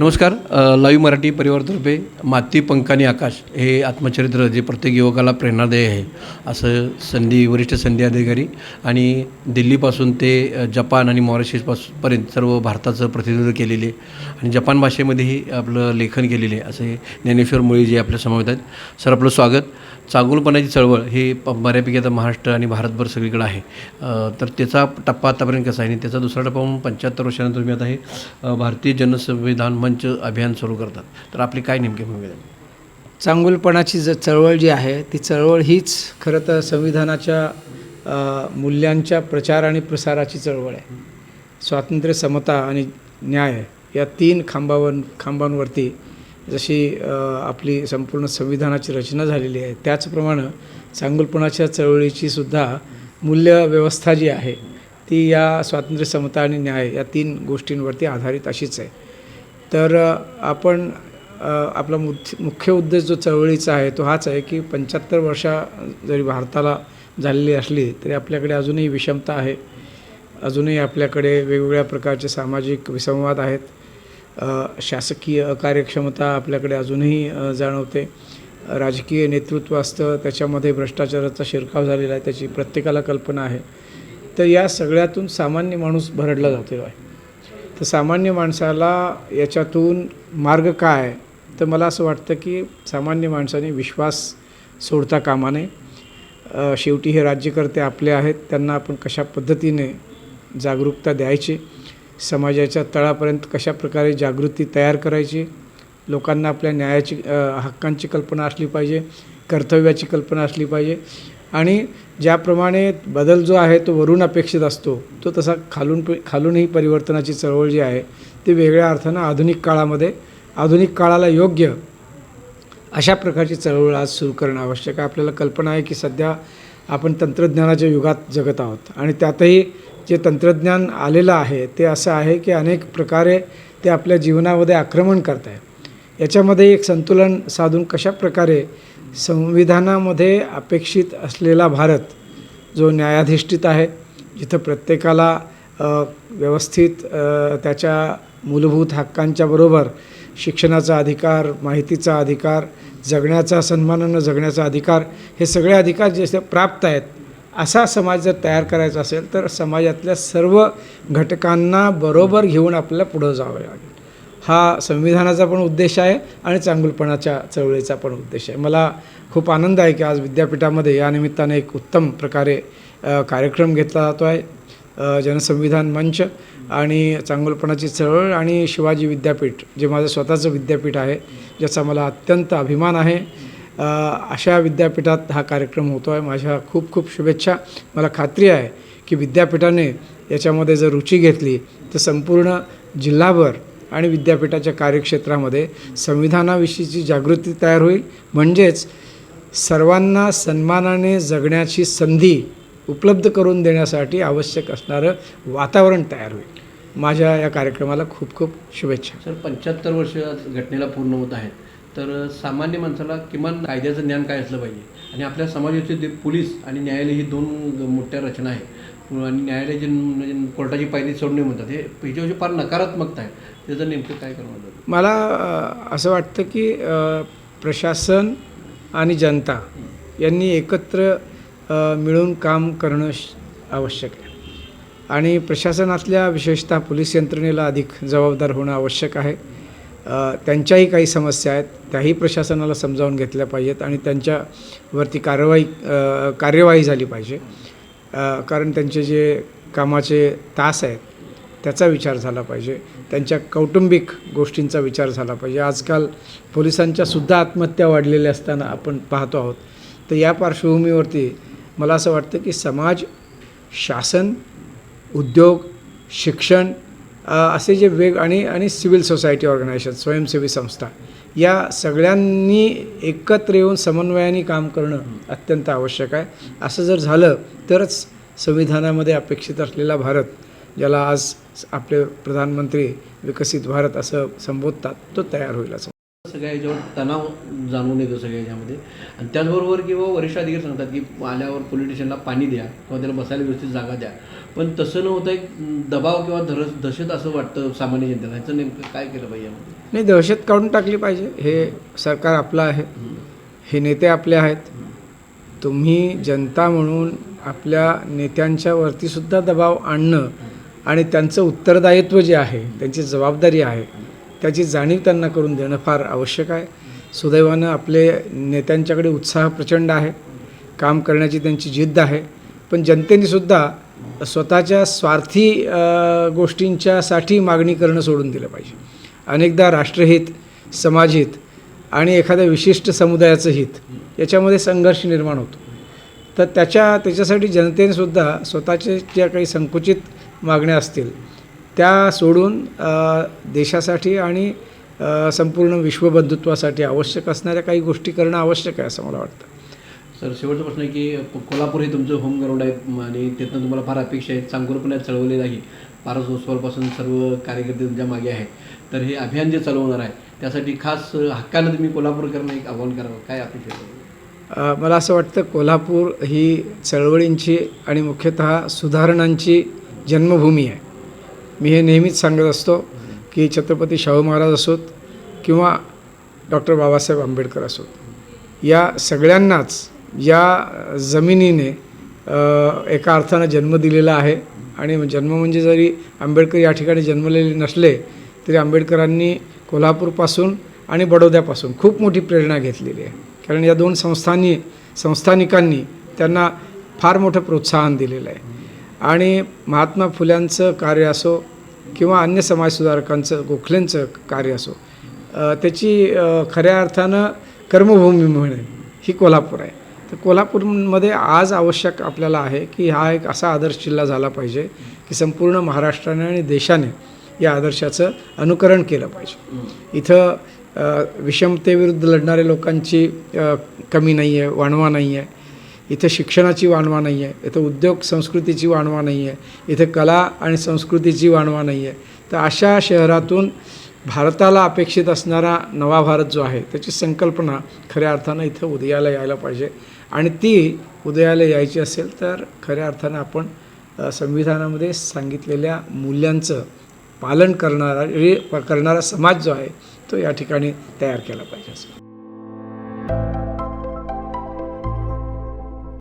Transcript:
नमस्कार लाईव्ह मराठी परिवारतर्फे माती पंखानी आकाश हे आत्मचरित्र जे प्रत्येक युवकाला प्रेरणादायी आहे असं संधी वरिष्ठ संधी अधिकारी आणि दिल्लीपासून ते जपान आणि मॉरिशसपासून पर्यंत सर्व भारताचं प्रतिनिधित्व केलेले आणि जपान भाषेमध्येही आपलं लेखन केलेले असे ज्ञानेश्वर मुळी जे आपल्या समवेत आहेत सर आपलं स्वागत. चांगुलपणाची चळवळ ही प- बऱ्यापैकी आता महाराष्ट्र आणि भारतभर सगळीकडे आहे. तर त्याचा टप्पा आतापर्यंत कसा आहे आणि त्याचा दुसरा टप्पा म्हणून पंच्याहत्तर वर्षानंतर तुम्ही आता हे भारतीय जनसंविधान मंच अभियान सुरू करतात. तर आपली काय नेमकी भूमिका आहे? चांगुलपणाची ज चळवळ जी आहे ती चळवळ हीच खरं तर संविधानाच्या अ, मूल्यांच्या प्रचार आणि प्रसाराची चळवळ आहे. स्वातंत्र्य समता आणि न्याय या तीन खांबावर खांबांवरती जशी अ, आपली संपूर्ण संविधानाची रचना झालेली आहे त्याचप्रमाणे चांगुलपणाच्या चळवळीची सुद्धा मूल्य व्यवस्था जी आहे ती या स्वातंत्र्य समता आणि न्याय या तीन गोष्टींवरती आधारित अशीच आहे. तर आपण आपला मु मुख्य उद्देश जो चळवळीचा आहे तो हाच आहे की पंच्याहत्तर वर्षा जरी भारताला झालेली असली तरी आपल्याकडे अजूनही विषमता आहे. अजूनही आपल्याकडे वेगवेगळ्या प्रकारचे सामाजिक विसंवाद आहेत. शासकीय अकार्यक्षमता आपल्याकडे अजूनही जाणवते. राजकीय नेतृत्व असतं त्याच्यामध्ये भ्रष्टाचाराचा शिरकाव झालेला आहे त्याची प्रत्येकाला कल्पना आहे. तर या सगळ्यातून सामान्य माणूस भरडला जातो आहे. तर सामान्य माणसाला याच्यातून मार्ग काय तर मला असं वाटतं की सामान्य माणसाने विश्वास सोडता कामा नये. शेवटी हे राज्यकर्ते आपले आहेत. त्यांना आपण कशा पद्धतीने जागरूकता द्यायची? समाजाच्या तळापर्यंत कशा प्रकारे जागृती तयार करायची? लोकांना आपल्या न्यायाची हक्कांची कल्पना असली पाहिजे कर्तव्याची कल्पना असली पाहिजे. आणि ज्याप्रमाणे बदल जो आहे तो वरून अपेक्षित असतो तो तसा खालून खालूनही परिवर्तनाची चळवळ जी आहे ती वेगळ्या अर्थानं आधुनिक काळामध्ये आधुनिक काळाला योग्य अशा प्रकारची चळवळ आज सुरू करणं आवश्यक आहे. आपल्याला कल्पना आहे की सध्या आपण तंत्रज्ञानाच्या युगात जगत आहोत आणि त्यातही जे तंत्रज्ञान आलेलं आहे ते असं आहे की अनेक प्रकारे ते आपल्या जीवनामध्ये आक्रमण करत आहे. याच्यामध्ये एक संतुलन साधून कशा प्रकारे संविधानामध्ये अपेक्षित असलेला भारत जो न्यायाधिष्ठित आहे जिथं प्रत्येकाला व्यवस्थित त्याच्या मूलभूत हक्कांच्या बरोबर शिक्षणाचा अधिकार माहितीचा अधिकार जगण्याचा सन्मानानं जगण्याचा अधिकार हे सगळे अधिकार जे प्राप्त आहेत असा समाज जर तयार करायचा असेल तर समाजातल्या सर्व घटकांना बरोबर घेऊन आपल्याला पुढं जावं लागेल. हा संविधानाचा पण उद्देश आहे आणि चांगुलपणाच्या चळवळीचा पण उद्देश आहे. मला खूप आनंद आहे की आज विद्यापीठामध्ये या निमित्ताने एक उत्तम प्रकारे कार्यक्रम घेतला जातो आहे जनसंविधान मंच आणि चांगुलपणाची चळवळ आणि शिवाजी विद्यापीठ जे माझं स्वतःचं विद्यापीठ आहे ज्याचा मला अत्यंत अभिमान आहे. अशा विद्यापीठात हा कार्यक्रम होतो आहे. माझ्या खूप खूप शुभेच्छा. मला खात्री आहे की विद्यापीठाने याच्यामध्ये जर रुची घेतली तर संपूर्ण जिल्हाभर आणि विद्यापीठाच्या कार्यक्षेत्रामध्ये संविधानाविषयीची जागृती तयार होईल. म्हणजेच सर्वांना सन्मानाने जगण्याची संधी उपलब्ध करून देण्यासाठी आवश्यक असणारं वातावरण तयार होईल. माझ्या या कार्यक्रमाला खूप खूप शुभेच्छा. सर पंच्याहत्तर वर्ष घटनेला पूर्ण होत आहेत. तर सामान्य माणसाला किमान कायद्याचं ज्ञान काय असलं पाहिजे? आणि आपल्या समाजाचे जे पोलीस आणि न्यायालय ही दोन मोठ्या रचना आहे आणि न्यायालय म्हणजे कोर्टाची पायरी सोडणे म्हणतात हे ह्याच्याविषयी फार नकारात्मकता आहे. त्याचं नेमकं काय करणं मला असं वाटतं की प्रशासन आणि जनता यांनी एकत्र मिळून काम करणं आवश्यक आहे. आणि प्रशासनातल्या विशेषतः पोलीस यंत्रणेला अधिक जबाबदार होणं आवश्यक आहे. त्यांच्याही काही समस्या आहेत त्याही प्रशासनाला समजावून घेतल्या पाहिजेत आणि त्यांच्यावरती कारवाई कार्यवाही झाली पाहिजे. कारण त्यांचे जे कामाचे तास आहेत त्याचा विचार झाला पाहिजे. त्यांच्या कौटुंबिक गोष्टींचा विचार झाला पाहिजे. आजकाल पोलिसांच्या सुद्धा आत्महत्या वाढलेल्या असताना आपण पाहतो आहोत. तर या पार्श्वभूमीवरती मला असं वाटतं की समाज शासन उद्योग शिक्षण असे जे वेग आणि आणि सिव्हिल सोसायटी ऑर्गनायझेशन स्वयंसेवी संस्था या सगळ्यांनी एकत्र येऊन समन्वयाने काम करणं अत्यंत आवश्यक आहे. असं जर झालं तरच संविधानामध्ये अपेक्षित असलेला भारत ज्याला आज आपले प्रधानमंत्री विकसित भारत असं संबोधतात तो तयार होईल असं. सगळ्या याच्यावर तणाव जाणून येतो सगळ्या याच्यामध्ये आणि त्याचबरोबर किंवा वरिष्ठ अधिकारी सांगतात की आल्यावर पोलिटिशियनला पाणी द्या किंवा त्याला बसायला व्यवस्थित जागा द्या. पण तसं न होतं एक दबाव किंवा धरस दहशत असं वाटतं सामान्य जनतेला. ह्याचं नेमकं काय केलं पाहिजे यामध्ये? नाही दहशत काढून टाकली पाहिजे. हे सरकार आपलं आहे. हे नेते आपले आहेत. तुम्ही जनता म्हणून आपल्या नेत्यांच्या वरती सुद्धा दबाव आणणं आणि त्यांचं उत्तरदायित्व जे आहे त्यांची जबाबदारी आहे त्याची जाणीव त्यांना करून देणं फार आवश्यक आहे. सुदैवानं आपले नेत्यांच्याकडे उत्साह प्रचंड आहे. काम करण्याची त्यांची जिद्द आहे. पण जनतेने सुद्धा स्वतःच्या स्वार्थी गोष्टींच्यासाठी मागणी करणं सोडून दिलं पाहिजे. अनेकदा राष्ट्रहित समाजहित आणि एखाद्या विशिष्ट समुदायाचं हित याच्यामध्ये संघर्ष निर्माण होतो. तर त्याच्या त्याच्यासाठी जनतेनेसुद्धा स्वतःचे स्वतःच्या ज्या काही संकुचित मागण्या असतील त्या सोडून देशासाठी आणि संपूर्ण विश्वबंधुत्वासाठी आवश्यक असणाऱ्या काही गोष्टी करणं आवश्यक आहे असं मला वाटतं. सर शेवटचा प्रश्न आहे की कोल्हापूर हे तुमचं होम ग्राउंड आहे आणि तिथनं तुम्हाला फार अपेक्षा आहेत चांगूर पण यात चळवलेलं आहे पारस उत्सवापासून सर्व कार्यकर्ते तुमच्या मागे आहेत. तर हे अभियान जे चालवणार आहे त्यासाठी खास हक्कानं तुम्ही कोल्हापूरकरांना एक आव्हान करावं. काय अपेक्षा मला असं वाटतं कोल्हापूर ही चळवळींची आणि मुख्यतः सुधारणांची जन्मभूमी आहे. मी हे नेहमीच सांगत असतो की छत्रपती शाहू महाराज असोत किंवा डॉक्टर बाबासाहेब आंबेडकर असोत. या सगळ्यांनाच या जमिनीने एका अर्थानं जन्म दिलेला आहे. आणि जन्म म्हणजे जरी आंबेडकर या ठिकाणी जन्मलेले नसले तरी आंबेडकरांनी कोल्हापूरपासून आणि बडोद्यापासून खूप मोठी प्रेरणा घेतलेली आहे. कारण या दोन संस्थांनी संस्थानिकांनी त्यांना फार मोठं प्रोत्साहन दिलेलं आहे. आणि महात्मा फुल्यांचं कार्य असो किंवा अन्य समाजसुधारकांचं गोखलेंचं कार्य असो त्याची खऱ्या अर्थानं कर्मभूमी म्हणेल ही कोल्हापूर आहे. तर कोल्हापूरमध्ये आज आवश्यक आपल्याला आहे की हा एक असा आदर्श जिल्हा झाला पाहिजे की संपूर्ण महाराष्ट्राने आणि देशाने या आदर्शाचं अनुकरण केलं पाहिजे. इथं विषमतेविरुद्ध लढणाऱ्या लोकांची कमी नाही आहे वाणवा नाही आहे इथं शिक्षणाची वाणवा नाही आहे इथं उद्योग संस्कृतीची वाणवा नाही आहे इथं कला आणि संस्कृतीची वाणवा नाही आहे तर अशा शहरातून भारताला अपेक्षित असणारा नवा भारत जो आहे त्याची संकल्पना खऱ्या अर्थानं इथं उदयाला यायला पाहिजे. आणि ती उदयाला यायची असेल तर खऱ्या अर्थानं आपण संविधानामध्ये सांगितलेल्या मूल्यांचं पालन करणारा रे करणारा समाज जो आहे तो या ठिकाणी तयार केला पाहिजे असं.